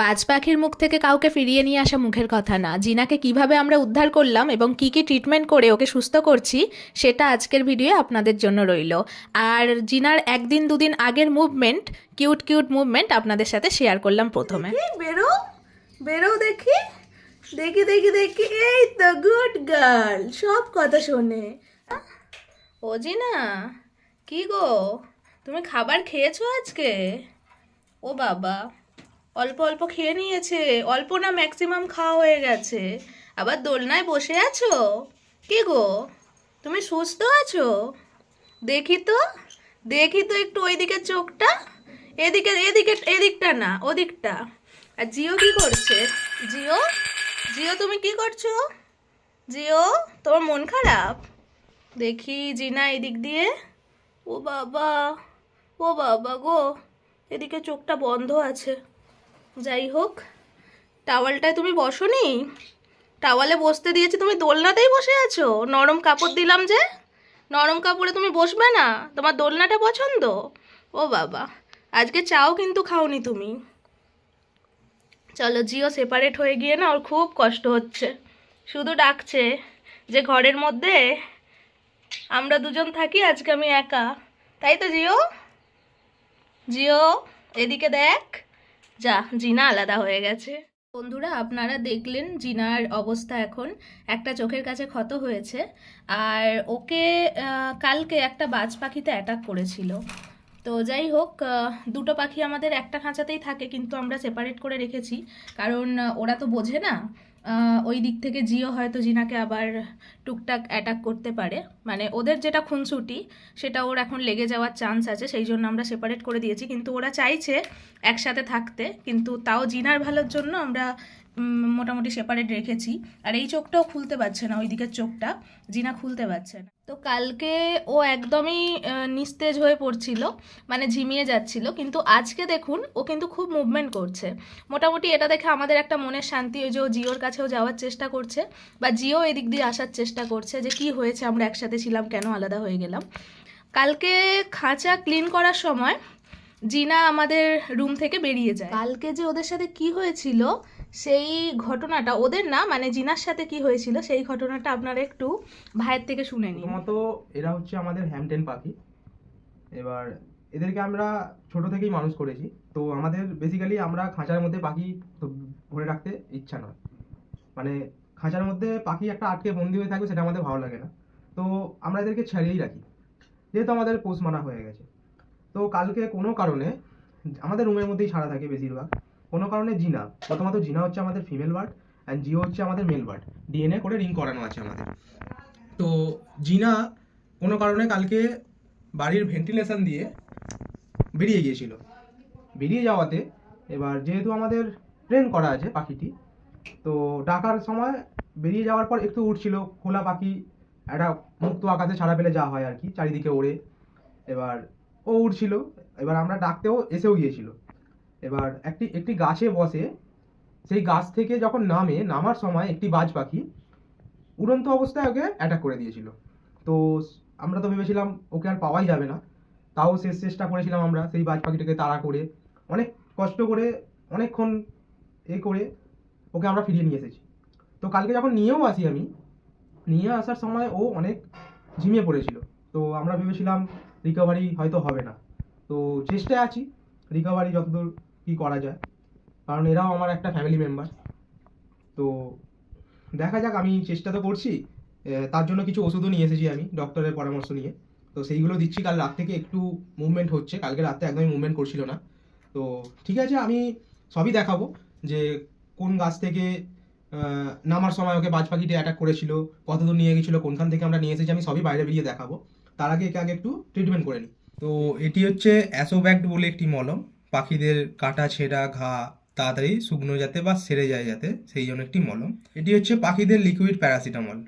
বাজ পাখির মুখ থেকে কাউকে ফিরিয়ে নিয়ে আসা মুখের কথা না। জিনাকে কীভাবে আমরা উদ্ধার করলাম এবং কি কি ট্রিটমেন্ট করে ওকে সুস্থ করছি সেটা আজকের ভিডিও আপনাদের জন্য রইল। আর জিনার একদিন দুদিন আগের মুভমেন্ট কিউট কিউট মুভমেন্ট আপনাদের সাথে শেয়ার করলাম প্রথমে। বেরো বেরো দেখি। দেখি দেখি দেখি। এই তো গুড গার্ল সব কথা শোনে। ও জিনা কি গো? তুমি খাবার খেয়েছো আজকে? ও বাবা। অল্প অল্প খেয়ে নিয়েছে, অল্প না ম্যাক্সিমাম খাওয়া হয়ে গেছে। আবার দোলনায় বসে আছো? কি গো? তুমি সুস্থ আছো? দেখি তো দেখি তো একটু ওইদিকে চোখটা। এদিকে এদিকে, এদিকটা না, ওদিকটা। আর জিও কি করছে? জিও? জিও, তুমি কি করছ? জিও, তোমার মন খারাপ? দেখি জিনা এদিক দিয়ে। ও বাবা ও বাবা গো, এদিকে চোখটা বন্ধ আছে। যাই হোক, টাওয়ালটায় তুমি বসোনি? টাওয়ালে বসতে দিয়েছি, তুমি দোলনাতেই বসে আছো? নরম কাপড় দিলাম যে, নরম কাপড়ে তুমি বসবে না? তোমার দোলনাটা পছন্দ? ও বাবা, আজকে চাও কিন্তু খাওনি তুমি। চলো, জিও সেপারেট হয়ে গিয়ে না, ওর খুব কষ্ট হচ্ছে। শুধু ডাকছে যে, ঘরের মধ্যে আমরা দুজন থাকি, আজকে আমি একা। তাই তো, জিও? জিও, এদিকে দেখ। যা, জিনা আলাদা হয়ে গেছে। বন্ধুরা, আপনারা দেখলেন জিনার অবস্থা এখন। একটা চোখের কাছে ক্ষত হয়েছে। আর ওকে কালকে একটা বাজ পাখিতে অ্যাটাক করেছিল। তো যাই হোক দুটো পাখি আমাদের একটা খাঁচাতেই থাকে, কিন্তু আমরা সেপারেট করে রেখেছি। কারণ ওরা তো বোঝে না। ওই দিক থেকে জিও হয়তো জিনাকে আবার টুকটাক অ্যাটাক করতে পারে। মানে ওদের যেটা খুনসুটি, সেটা ওর এখন লেগে যাওয়ার চান্স আছে, সেই জন্য আমরা সেপারেট করে দিয়েছি। কিন্তু ওরা চাইছে একসাথে থাকতে, কিন্তু তাও জিনার ভালোর জন্য আমরা মোটামুটি সেপারেট রেখেছি। আর এই চোখটাও খুলতে পারছে না ওই দিকের চোখটা জিনা খুলতে পারছে না। তো কালকে ও একদমই নিস্তেজ হয়ে পড়ছিল মানে ঝিমিয়ে যাচ্ছিল কিন্তু আজকে দেখুন ও কিন্তু খুব মুভমেন্ট করছে। মোটামুটি এটা দেখে আমাদের একটা মনের শান্তি ওই যে ও জিওর কাছেও যাওয়ার চেষ্টা করছে বা জিও এদিক দিয়ে আসার চেষ্টা করছে যে কি হয়েছে আমরা একসাথে ছিলাম কেন আলাদা হয়ে গেলাম। কালকে খাঁচা ক্লিন করার সময় জিনা আমাদের রুম থেকে বেরিয়ে যায়। কালকে যে ওদের সাথে কি হয়েছিল সেই ঘটনাটা, ওদের না মানে জিনার সাথে কি হয়েছিল, সেই ঘটনাটা আপনারা একটু ভাইয়ের থেকে শুনে নিন। প্রথমত এরা হচ্ছে আমাদের হ্যামটেন পাখি। এবার এদেরকে আমরা ছোট থেকেই মানুষ করেছি। তো আমাদের বেসিক্যালি আমরা খাঁচার মধ্যে পাখি ধরে রাখতে ইচ্ছা নয়। মানে খাঁচার মধ্যে পাখি একটা আটকে বন্দি হয়ে থাকবে, সেটা আমাদের ভালো লাগে না। তো আমরা এদেরকে ছাড়িয়েই রাখি। যেহেতু আমাদের পোষ মানা হয়ে গেছে। তো কালকে কোনো কারণে আমাদের রুমের মধ্যেই ছাড়া থাকে বেশিরভাগ। কোনো কারণে জিনা। প্রথমত জিনা হচ্ছে আমাদের ফিমেল বার্ড অ্যান্ড জিও হচ্ছে আমাদের মেল বার্ড ডিএনএ করে রিং করানো আছে আমাদের। তো জিনা কোনো কারণে কালকে বাড়ির ভেন্টিলেশন দিয়ে বেরিয়ে গিয়েছিল। বেরিয়ে যাওয়াতে এবার যেহেতু আমাদের ট্রেন করা আছে পাখিটি, তো ডাকার সময় বেরিয়ে যাওয়ার পর একটু উঠছিল। খোলা পাখি, একটা মুক্ত আকাশে ছাড়া পেলে যা হয় আর কি, চারিদিকে ওড়ে। এবার ও উঠছিল। এবার আমরা ডাকতেও এসেও গিয়েছিল। এবার একটি একটি গাছে বসে, সেই গাছ থেকে যখন নামে, নামার সময় একটি বাজ পাখি উড়ন্ত অবস্থায় ওকে অ্যাটাক করে দিয়েছিল। তো আমরা তো ভেবেছিলাম ওকে আর পাওয়াই যাবে না। তাও শেষ চেষ্টা করেছিলাম আমরা সেই বাজ পাখিটাকে তাড়া করে, অনেক কষ্ট করে, অনেকক্ষণ এ করে ওকে আমরা ফিরিয়ে নিয়ে এসেছি। তো কালকে যখন নিয়েও আসি আমি, নিয়ে আসার সময় ও অনেক ঝিমিয়ে পড়েছিল। তো আমরা ভেবেছিলাম রিকভারি হয়তো হবে না। তো চেষ্টায় আছি রিকভারি যতদূর কী করা যায়? কারণ এরাও আমার একটা ফ্যামিলি মেম্বার তো দেখা যাক, আমি চেষ্টা তো করছি। তার জন্য কিছু ওষুধও নিয়ে এসেছি আমি ডক্টরের পরামর্শ নিয়ে। তো সেইগুলো দিচ্ছি, কাল রাত থেকে একটু মুভমেন্ট হচ্ছে। কালকে রাতে একদমই মুভমেন্ট করছিল না। তো ঠিক আছে, আমি সবই দেখাবো যে কোন গাছ থেকে নামার সময় ওকে বাজ পাখিটি অ্যাটাক করেছিল, কতদূর নিয়ে গেছিল, কোনখান থেকে আমরা নিয়ে এসেছি আমি সবই বাইরে বেরিয়ে দেখাবো। তার আগে একে আগে একটু ট্রিটমেন্ট করে নিই। তো এটি হচ্ছে অ্যাসোব্যাক্ট বলে একটি মলম। পাখিদের কাটা ছেঁড়া ঘা তাড়াতাড়ি শুকনো যাতে বা সেরে যায় যাতে সেই জন্য একটি মলম। এটি হচ্ছে পাখিদের লিকুইড প্যারাসিটামল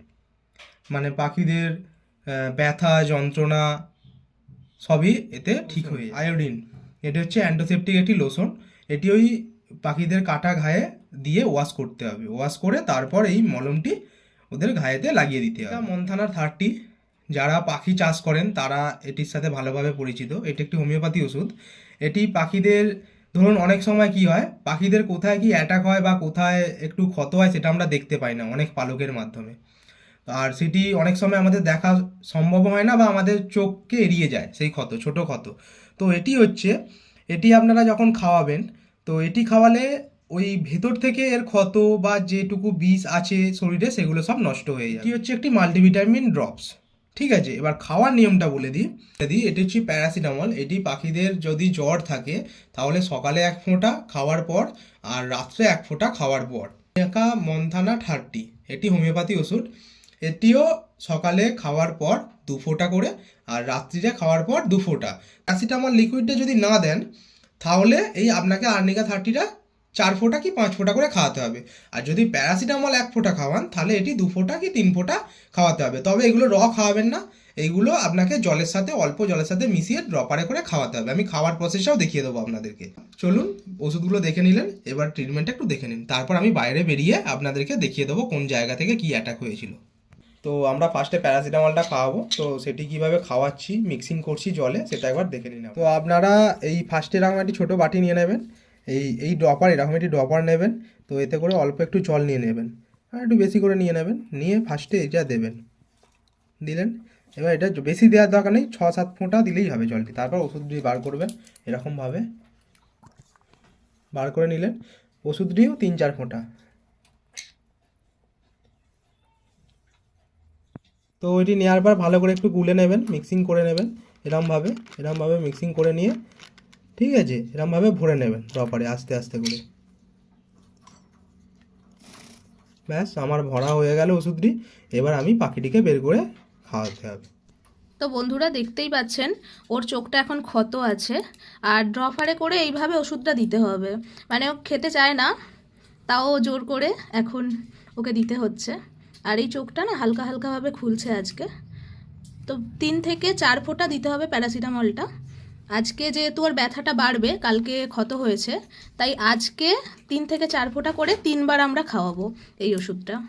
মানে পাখিদের ব্যথা যন্ত্রণা সবই এতে ঠিক হয়ে। আয়োডিন এটি হচ্ছে অ্যান্টোসেপটিক একটি লোশন এটি ওই পাখিদের কাটা ঘায়ে দিয়ে ওয়াশ করতে হবে। ওয়াশ করে তারপর এই মলমটি ওদের ঘায়েতে লাগিয়ে দিতে হবে। মন্থানার থার্টি যারা পাখি চাষ করেন তারা এটির সাথে ভালোভাবে পরিচিত। এটি একটি হোমিওপ্যাথি ওষুধ। এটি পাখিদের, ধরুন অনেক সময় কি হয়, পাখিদের কোথায় কি অ্যাটাক হয় বা কোথায় একটু ক্ষত হয় সেটা আমরা দেখতে পাই না অনেক পালকের মাধ্যমে। আর সেটি অনেক সময় আমাদের দেখা সম্ভব হয় না বা আমাদের চোখকে এড়িয়ে যায় সেই ক্ষত, ছোট ক্ষত। তো এটি হচ্ছে, এটি আপনারা যখন খাওয়াবেন, তো এটি খাওয়ালে ওই ভেতর থেকে এর ক্ষত বা যেটুকু বিষ আছে শরীরে সেগুলো সব নষ্ট হয়ে যায়। এটি হচ্ছে একটি মাল্টিভিটামিন ড্রপস ঠিক আছে, এবার খাওয়ার নিয়মটা বলে দিই। দিই, এটি হচ্ছে প্যারাসিটামল এটি পাখিদের যদি জ্বর থাকে, তাহলে সকালে এক ফোঁটা খাওয়ার পর আর রাত্রে এক ফোঁটা খাওয়ার পর। একা মন্থানা থার্টি এটি হোমিওপ্যাথি ওষুধ। এটিও সকালে খাওয়ার পর দু ফোঁটা করে আর রাত্রিরে খাওয়ার পর দু ফোঁটা। প্যারাসিটামল লিকুইডটা যদি না দেন, তাহলে এই আপনাকে আর্নিকা থার্টিটা চার ফোঁটা কি পাঁচ ফোঁটা করে খাওয়াতে হবে। আর যদি প্যারাসিটামল এক ফোঁটা খাওয়ান, তাহলে এটি দু ফোঁটা কি তিন ফোঁটা খাওয়াতে হবে। তবে এগুলো র খাওয়াবেন না। এইগুলো আপনাকে জলের সাথে, অল্প জলের সাথে মিশিয়ে ড্রপারে করে খাওয়াতে হবে। আমি খাওয়ার প্রসেসটাও দেখিয়ে দেবো আপনাদেরকে। চলুন, ওষুধগুলো দেখে নিলেন। এবার ট্রিটমেন্টটা একটু দেখে নিন। তারপর আমি বাইরে বেরিয়ে আপনাদেরকে দেখিয়ে দেবো কোন জায়গা থেকে কি অ্যাটাক হয়েছিল। তো আমরা ফার্স্টে প্যারাসিটামলটা খাওয়াবো। তো সেটি কীভাবে খাওয়াচ্ছি মিক্সিং করছি জলে, সেটা একবার দেখে নিন তো আপনারা এই ফার্স্টে এরকম একটি ছোটো বাটি নিয়ে নেবেন। এই এই ড্রপার এরকম একটি ড্রপার নেবেন, তো এতে করে অল্প একটু জল নিয়ে নেবেন। আর একটু বেশি করে নিয়ে নেবেন, নিয়ে ফার্স্টে এটা দেবেন। দিলেন, এবার এটা বেশি দেওয়ার দরকার নেই, ছ সাত ফোঁটা দিলেই হবে জলটি। তারপর ওষুধটি বার করবেন, এরকমভাবে। বার করে নিলেন ওষুধটিও তিন চার ফোঁটা। তো ওইটি নেওয়ার পর ভালো করে একটু গুলে নেবেন মিক্সিং করে নেবেন এরমভাবে এরমভাবে মিক্সিং করে নিয়ে ঠিক আছে? এরমভাবে ভরে নেবেন প্রপারে আস্তে আস্তে করে। ব্যাস, আমার ভরা হয়ে গেল ওষুধটি। এবার আমি পাখিটিকে বের করে খাওয়াতে হবে। তো বন্ধুরা, দেখতেই পাচ্ছেন, ওর চোখটা এখন ক্ষত আছে। আর ড্রপারে করে এইভাবে ওষুধটা দিতে হবে। মানে ও খেতে চায় না, তাও জোর করে এখন ওকে দিতে হচ্ছে। আর এই চোখটা না হালকা, হালকাভাবে খুলছে আজকে। তো তিন থেকে চার ফোঁটা দিতে হবে প্যারাসিটামলটা। আজকে যেহেতু ওর ব্যথাটা বাড়বে, কালকে ক্ষত হয়েছে, তাই আজকে তিন থেকে চার ফোঁটা করে তিনবার আমরা খাওয়াবো এই ওষুধটা।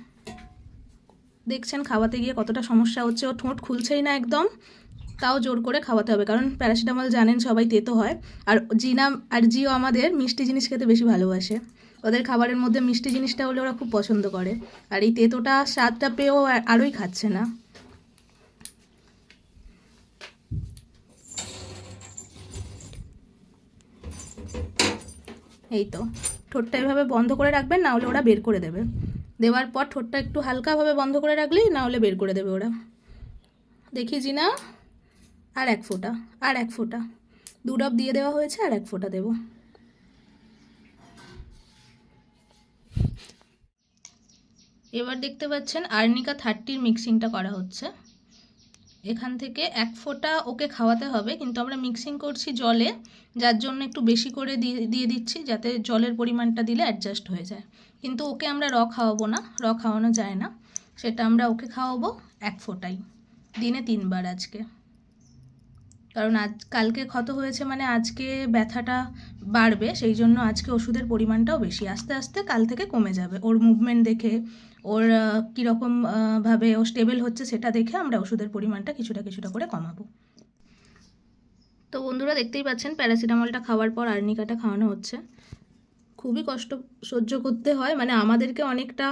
দেখছেন খাওয়াতে গিয়ে কতটা সমস্যা হচ্ছে ও ঠোঁট খুলছেই না একদম, তাও জোর করে খাওয়াতে হবে, কারণ প্যারাসিটামল জানেন সবাই তেতো হয়, আর জিনা আর জিও আমাদের মিষ্টি জিনিস খেতে বেশি ভালোবাসে। ওদের খাবারের মধ্যে মিষ্টি জিনিসটা হলে ওরা খুব পছন্দ করে, আর এই তেতোটা স্বাদটা পেয়েও আর- আরোই খাচ্ছে না। এই তো ঠোঁটটা এভাবে বন্ধ করে রাখবেন, না হলে ওরা বের করে দেবে। দেওয়ার পর ঠোঁটটা একটু হালকাভাবে বন্ধ করে রাখলেই না হলে বের করে দেবে ওরা। দেখি জিনা, আর এক ফোঁটা, আর এক ফোঁটা। দু ডব দিয়ে দেওয়া হয়েছে, আর এক ফোঁটা দেবো। এবার দেখতে পাচ্ছেন আর্নিকা থার্টির মিক্সিংটা করা হচ্ছে। এখান থেকে এক ফোঁটা ওকে খাওয়াতে হবে, কিন্তু আমরা মিক্সিং করছি জলে, যার জন্য একটু বেশি করে দিয়ে দিচ্ছি, যাতে জলের পরিমাণটা দিলে অ্যাডজাস্ট হয়ে যায়। কিন্তু ওকে আমরা র খাওয়াবো না র খাওয়ানো যায় না, সেটা আমরা ওকে খাওয়াবো এক ফোঁটাই। দিনে তিনবার আজকে। কারণ আজ কালকে ক্ষত হয়েছে মানে আজকে ব্যথাটা বাড়বে সেই জন্য আজকে ওষুধের পরিমাণটাও বেশি। আস্তে আস্তে কাল থেকে কমে যাবে। ওর মুভমেন্ট দেখে ওর আহ, কীরকম ভাবে ও স্টেবল হচ্ছে সেটা দেখে আমরা ওষুধের পরিমাণটা কিছুটা কিছুটা করে কমাবো। তো বন্ধুরা দেখতেই পাচ্ছেন প্যারাসিটামলটা খাওয়ার পর আর্নিকাটা খাওয়ানো হচ্ছে। খুবই কষ্ট সহ্য করতে হয় মানে আমাদেরকে অনেকটা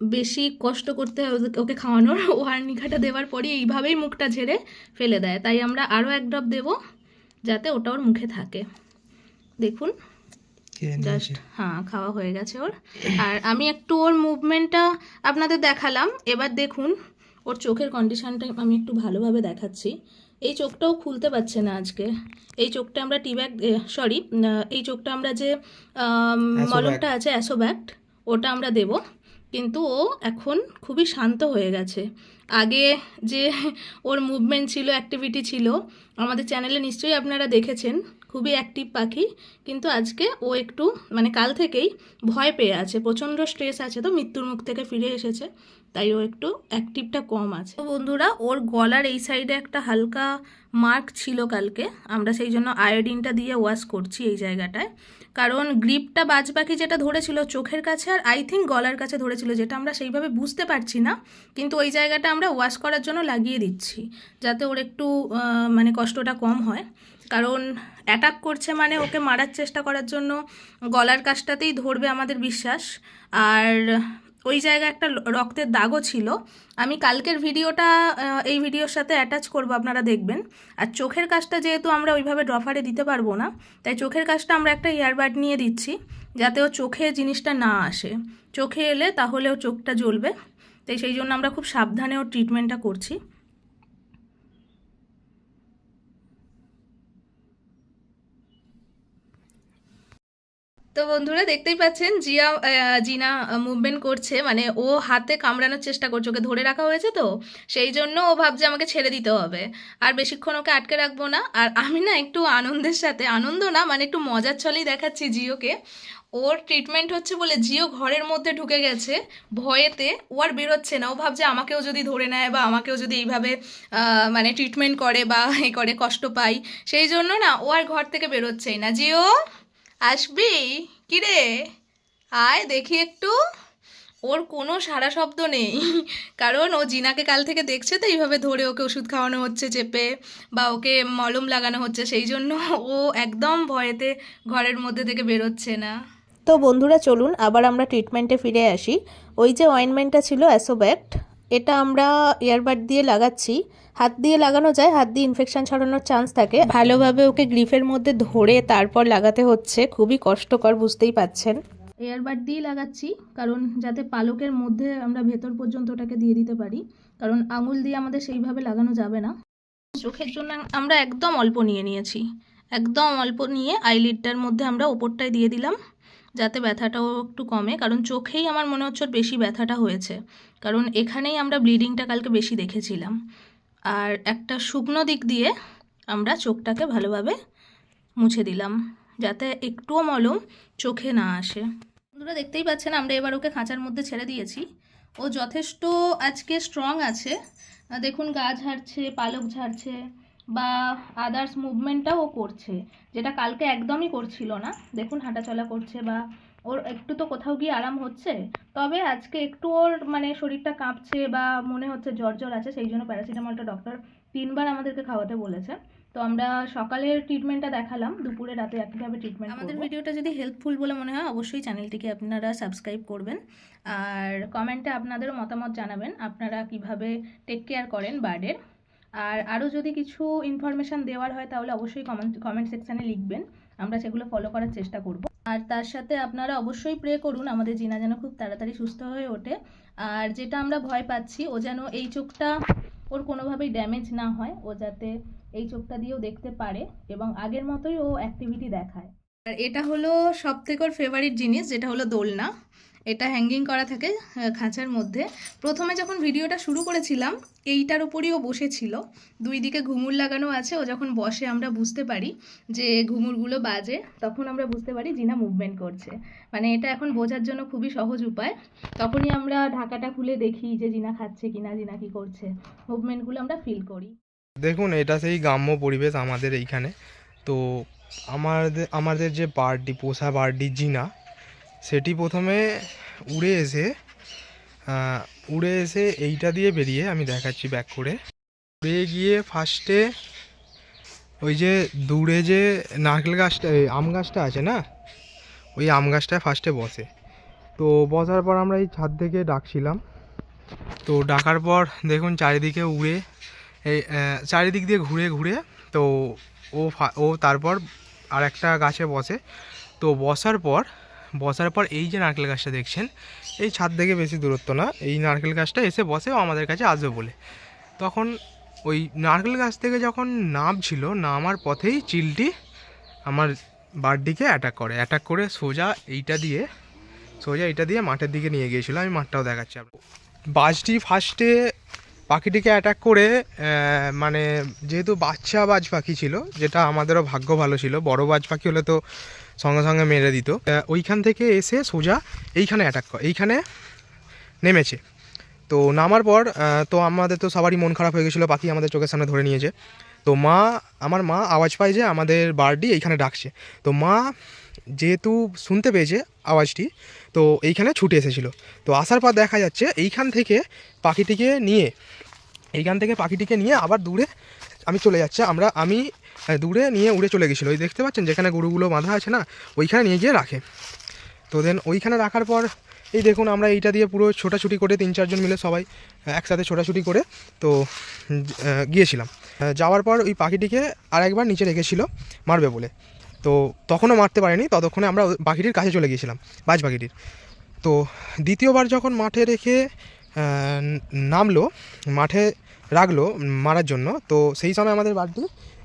বেশি কষ্ট করতে হয় ওকে খাওয়ানোর। ও আর্নিকাটা দেওয়ার পরই এইভাবেই মুখটা ঝেড়ে ফেলে দেয়। তাই আমরা আরও এক ড্রপ দেবো যাতে ওটা ওর মুখে থাকে। দেখুন। জাস্ট হ্যাঁ খাওয়া হয়ে গেছে ওর। আর আমি একটু ওর মুভমেন্টটা আপনাদের দেখালাম। এবার দেখুন ওর চোখের কন্ডিশনটা আমি একটু ভালোভাবে দেখাচ্ছি। এই চোখটাও খুলতে পারছে না আজকে। এই চোখটা আমরা টিব্যাগ সরি এই চোখটা আমরা যে মলমটা আছে অ্যাসোব্যাক্ট ওটা আমরা দেব। কিন্তু ও এখন খুবই শান্ত হয়ে গেছে। আগে যে ওর মুভমেন্ট ছিল অ্যাক্টিভিটি ছিল, আমাদের চ্যানেলে নিশ্চয়ই আপনারা দেখেছেন, খুবই অ্যাক্টিভ পাখি, কিন্তু আজকে ও একটু মানে কাল থেকেই ভয় পেয়ে আছে, প্রচণ্ড স্ট্রেস আছে, তো মৃত্যুর মুখ থেকে ফিরে এসেছে। তাই ও একটু অ্যাক্টিভটা কম আছে। তো বন্ধুরা, ওর গলার এই সাইডে একটা হালকা মার্ক ছিল কালকে। আমরা সেই জন্য আয়োডিনটা দিয়ে ওয়াশ করছি এই জায়গাটায়। কারণ গ্রিপটা বাজ পাখি যেটা ধরেছিল চোখের কাছে আর আই থিঙ্ক গলার কাছে ধরেছিল, যেটা আমরা সেইভাবে বুঝতে পারছি না। কিন্তু ওই জায়গাটা আমরা ওয়াশ করার জন্য লাগিয়ে দিচ্ছি, যাতে ওর একটু মানে কষ্টটা কম হয়। কারণ অ্যাটাক করছে মানে ওকে মারার চেষ্টা করার জন্য গলার কাছটাতেই ধরবে আমাদের বিশ্বাস। আর ওই জায়গায় একটা রক্তের দাগও ছিল। আমি কালকের ভিডিওটা এই ভিডিওর সাথে অ্যাটাচ করব, আপনারা দেখবেন। আর চোখের কাজটা যেহেতু আমরা ওইভাবে ড্রফারে দিতে পারব না, তাই চোখের কাজটা আমরা একটা ইয়ারবাড নিয়ে দিচ্ছি, যাতে ও চোখে জিনিসটা না আসে। চোখে এলে তাহলে ও চোখটা জ্বলবে, তাই সেই জন্য আমরা খুব সাবধানে ওর ট্রিটমেন্টটা করছি। তো বন্ধুরা দেখতেই পাচ্ছেন জিয়া জিনা মুভমেন্ট করছে মানে ও হাতে কামড়ানোর চেষ্টা করছে, ওকে ধরে রাখা হয়েছে তো, সেই জন্য ও ভাবছে আমাকে ছেড়ে দিতে হবে। আর বেশিক্ষণ ওকে আটকে রাখব না। আর আমি না একটু আনন্দের সাথে, আনন্দ না মানে একটু মজার ছলেই দেখাচ্ছি জিওকে। ওর ট্রিটমেন্ট হচ্ছে বলে জিও ঘরের মধ্যে ঢুকে গেছে, ভয়েতে ও আর বেরোচ্ছে না। ও ভাবছে আমাকেও যদি ধরে নেয় বা আমাকেও যদি এইভাবে মানে ট্রিটমেন্ট করে বা এ করে কষ্ট পাই, সেই জন্য না ও আর ঘর থেকে বেরোচ্ছেই না। জিও? আসবি? কিরে? আয় দেখি একটু। ওর কোনো সারা শব্দ নেই। কারণ ও জিনাকে কাল থেকে দেখছে তো, এইভাবে ধরে ওকে ওষুধ খাওয়ানো হচ্ছে, চেপে বা ওকে মলম লাগানো হচ্ছে, সেই জন্য ও একদম ভয়েতে ঘরের মধ্যে থেকে বেরোচ্ছে না। তো বন্ধুরা, চলুন আবার আমরা ট্রিটমেন্টে ফিরে আসি। ওই যে অয়েনমেন্টটা ছিল অ্যাসোব্যাক্ট এটা আমরা ইয়ারবাড দিয়ে লাগাচ্ছি। হাত দিয়ে লাগানো যায়, হাত দিয়ে ইনফেকশন ছড়ানোর চান্স থাকে। ভালোভাবে ওকে গ্রিফের মধ্যে ধরে তারপর লাগাতে হচ্ছে। খুবই কষ্টকর, বুঝতেই পাচ্ছেন। এয়ারবাড দিয়ে লাগাচ্ছি, কারণ যাতে পালকের মধ্যে আমরা ভেতর পর্যন্ত ওটাকে দিয়ে দিতে পারি। কারণ আঙুল দিয়ে আমাদের সেইভাবে লাগানো যাবে না। চোখের জন্য আমরা একদম অল্প নিয়ে নিয়েছি। একদম অল্প নিয়ে আইলিডটার মধ্যে আমরা ওপরটায় দিয়ে দিলাম, যাতে ব্যথাটাও একটু কমে। কারণ চোখেই আমার মনে হচ্ছে বেশি ব্যথাটা হয়েছে। কারণ এখানেই আমরা ব্লিডিংটা কালকে বেশি দেখেছিলাম। আর একটা শুকনো দিক দিয়ে আমরা চোখটাকে ভালোভাবে মুছে দিলাম, যাতে একটুও মলম চোখে না আসে। বন্ধুরা, দেখতেই পাচ্ছেন, আমরা এবার ওকে খাঁচার মধ্যে ছেড়ে দিয়েছি। ও যথেষ্ট আজকে স্ট্রং আছে। দেখুন, গা ঝাড়ছে, পালক ঝাড়ছে, বা আদার্স মুভমেন্টটাও ও করছে, যেটা কালকে একদমই করছিল না। দেখুন, হাঁটাচলা করছে বা ওর একটু তো কোথাও গিয়ে আরাম হচ্ছে। তবে আজকে একটু ওর মানে শরীরটা কাঁপছে বা মনে হচ্ছে জ্বর জ্বর আছে সেই জন্য প্যারাসিটামলটা ডক্টর তিনবার আমাদেরকে খাওয়াতে বলেছে। তো আমরা সকালের ট্রিটমেন্টটা দেখালাম দুপুরে রাতে একইভাবে ট্রিটমেন্ট আমাদের ভিডিওটা যদি হেল্পফুল বলে মনে হয় অবশ্যই চ্যানেলটিকে আপনারা সাবস্ক্রাইব করবেন। আর কমেন্টে আপনাদের মতামত জানাবেন আপনারা কীভাবে টেক কেয়ার করেন বার্ডের আর আরও যদি কিছু ইনফরমেশান দেওয়ার হয় তাহলে অবশ্যই কমেন্ট কমেন্ট সেকশানে লিখবেন। আমরা সেগুলো ফলো করার চেষ্টা করব। আর তার সাথে আপনারা অবশ্যই প্রে করুন, আমাদের জিনা যেন খুব তাড়াতাড়ি সুস্থ হয়ে ওঠে। আর যেটা আমরা ভয় পাচ্ছি, ও যেন এই চোখটা ওর কোনোভাবেই ড্যামেজ না হয়, ও যাতে এই চোখটা দিয়েও দেখতে পারে এবং আগের মতোই ও অ্যাক্টিভিটি দেখায়। আর এটা হলো সব থেকে ওর ফেভারিট জিনিস, যেটা হলো দোলনা। এটা হ্যাঙ্গিং করা থাকে খাঁচার মধ্যে। প্রথমে যখন ভিডিওটা শুরু করেছিলাম, এইটার উপরই ও বসেছিল। দুই দিকে ঘুমুর লাগানো আছে, ও যখন বসে আমরা বুঝতে পারি যে ঘুমুরগুলো বাজে, তখন আমরা বুঝতে পারি জিনা মুভমেন্ট করছে। মানে এটা এখন বোঝার জন্য খুবই সহজ উপায়। তখনই আমরা ঢাকাটা খুলে দেখি যে জিনা খাচ্ছে কিনা, জিনা কি করছে। মুভমেন্টগুলো আমরা ফিল করি। দেখুন, এটা সেই গ্রাম্য পরিবেশ আমাদের এইখানে। তো আমাদের আমাদের যে বার্ডটি পোষা বার্ডি জিনা সেটি প্রথমে উড়ে এসে উড়ে এসে এইটা দিয়ে বেরিয়ে আমি দেখাচ্ছি ব্যাক করে। উড়ে গিয়ে ফার্স্টে ওই যে দূরে যে নারকেল গাছটা আম গাছটা আছে না? ওই আম গাছটায় ফার্স্টে বসে। তো বসার পর আমরা এই ছাদ থেকে ডাকছিলাম। তো ডাকার পর দেখুন চারিদিকে উড়ে, এই চারিদিক দিয়ে ঘুরে ঘুরে তো ও ও তারপর আর একটা গাছে বসে। তো বসার পর বসার পর এই যে নারকেল গাছটা দেখছেন, এই ছাদ থেকে বেশি দূরত্ব না, এই নারকেল গাছটা এসে বসে আমাদের কাছে আসবে বলে। তখন ওই নারকেল গাছ থেকে যখন নামছিল, নামার পথেই চিলটি আমার বার্ডিকে অ্যাটাক করে। অ্যাটাক করে সোজা এইটা দিয়ে, সোজা এইটা দিয়ে মাঠের দিকে নিয়ে গিয়েছিল। আমি মাঠটাও দেখাচ্ছি। বাজটি ফার্স্টে পাখিটিকে অ্যাটাক করে মানে যেহেতু বাচ্চা বাজ পাখি ছিল, যেটা আমাদেরও ভাগ্য ভালো ছিল বড় বাজ পাখি হলে তো সঙ্গে সঙ্গে মেরে দিত। ওইখান থেকে এসে সোজা এইখানে অ্যাটাক করে, এইখানে নেমেছে। তো নামার পর তো আমাদের তো সবারই মন খারাপ হয়ে গেছিল, পাখি আমাদের চোখের সামনে ধরে নিয়েছে। তো মা, আমার মা আওয়াজ পায় যে আমাদের বার্ডি এইখানে ডাকছে। তো মা যেহেতু শুনতে পেয়েছে আওয়াজটি, তো এইখানে ছুটে এসেছিল। তো আসার পর দেখা যাচ্ছে এইখান থেকে পাখিটিকে নিয়ে, এইখান থেকে পাখিটিকে নিয়ে আবার দূরে আমি চলে যাচ্ছে। আমরা, আমি দূরে নিয়ে উড়ে চলে গেছিল। ওই দেখতে পাচ্ছেন যেখানে গরুগুলো বাঁধা আছে না, ওইখানে নিয়ে গিয়ে রাখে। তো দেন ওইখানে রাখার পর, এই দেখুন আমরা এইটা দিয়ে পুরো ছোটাছুটি করে তিন চারজন মিলে সবাই একসাথে ছোটাছুটি করে, তো গিয়েছিলাম। যাওয়ার পর ওই পাখিটিকে আর একবার নিচে রেখেছিল মারবে বলে। তো তখনও মারতে পারেনি, ততক্ষণে আমরা পাখিটির কাছে চলে গিয়েছিলাম বাজ পাখিটির তো দ্বিতীয়বার যখন মাঠে রেখে নামলো, মাঠে রাখল মারার জন্য, তো সেই সময় আমাদের বাড়িটি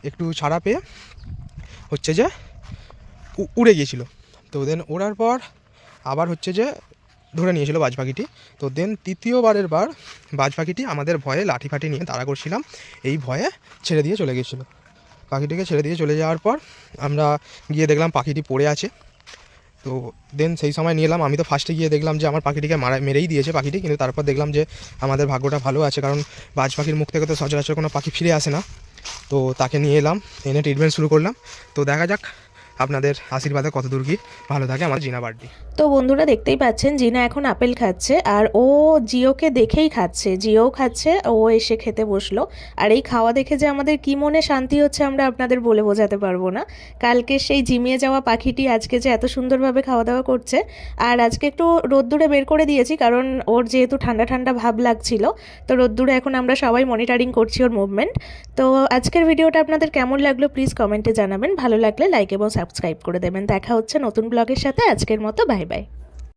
একটু ছাড়া পেয়ে হচ্ছে যে উড়ে গিয়েছিল। তো দেন ওড়ার পর আবার হচ্ছে যে ধরে নিয়েছিল বাজ পাখিটি তো দেন তৃতীয়বারের বার বাজ পাখিটি আমাদের ভয়ে লাঠি ফাঠি নিয়ে তাড়া করছিলাম, এই ভয়ে ছেড়ে দিয়ে চলে গেছিল পাখিটিকে ছেড়ে দিয়ে চলে যাওয়ার পর আমরা গিয়ে দেখলাম পাখিটি পড়ে আছে। তো দেন সেই সময় নিয়ে এলাম। আমি তো ফার্স্টে গিয়ে দেখলাম যে আমার পাখিটিকে মারা, মেরেই দিয়েছে পাখিটি। কিন্তু তারপর দেখলাম যে আমাদের ভাগ্যটা ভালো আছে, কারণ বাজ পাখির মুখ থেকে তো সচরাচর কোনো পাখি ফিরে আসে না। তো তাকে নিয়ে এলাম, এনে ট্রিটমেন্ট শুরু করলাম। তো দেখা যাক আপনাদের আশীর্বাদে কত দূর কি ভালো থাকে আমার জিনা বার্ডি তো বন্ধুরা দেখতেই পাচ্ছেন, জিনা এখন আপেল খাচ্ছে আর ও জিওকে দেখেই খাচ্ছে, জিও খাচ্ছে, ও এসে খেতে বসল। আর এই খাওয়া দেখে যে আমাদের কি মনে শান্তি হচ্ছে আমরা আপনাদের বলে বোঝাতে পারব না। কালকে সেই জিমিয়ে যাওয়া পাখিটি আজকে যে এত সুন্দরভাবে খাওয়া দাওয়া করছে, আর আজকে একটু রোদ্দুরে বের করে দিয়েছি কারণ ওর যেহেতু ঠান্ডা ঠান্ডা ভাব লাগছিল, তো রোদ্দুরে এখন আমরা সবাই মনিটরিং করছি ওর মুভমেন্ট তো আজকের ভিডিওটা আপনাদের কেমন লাগল প্লিজ কমেন্টে জানাবেন, ভালো লাগলে লাইক এবং সাবস্ক্রাইব করে দেবেন। দেখা হচ্ছে নতুন ব্লগের সাথে। আজকের মতো বাই বাই।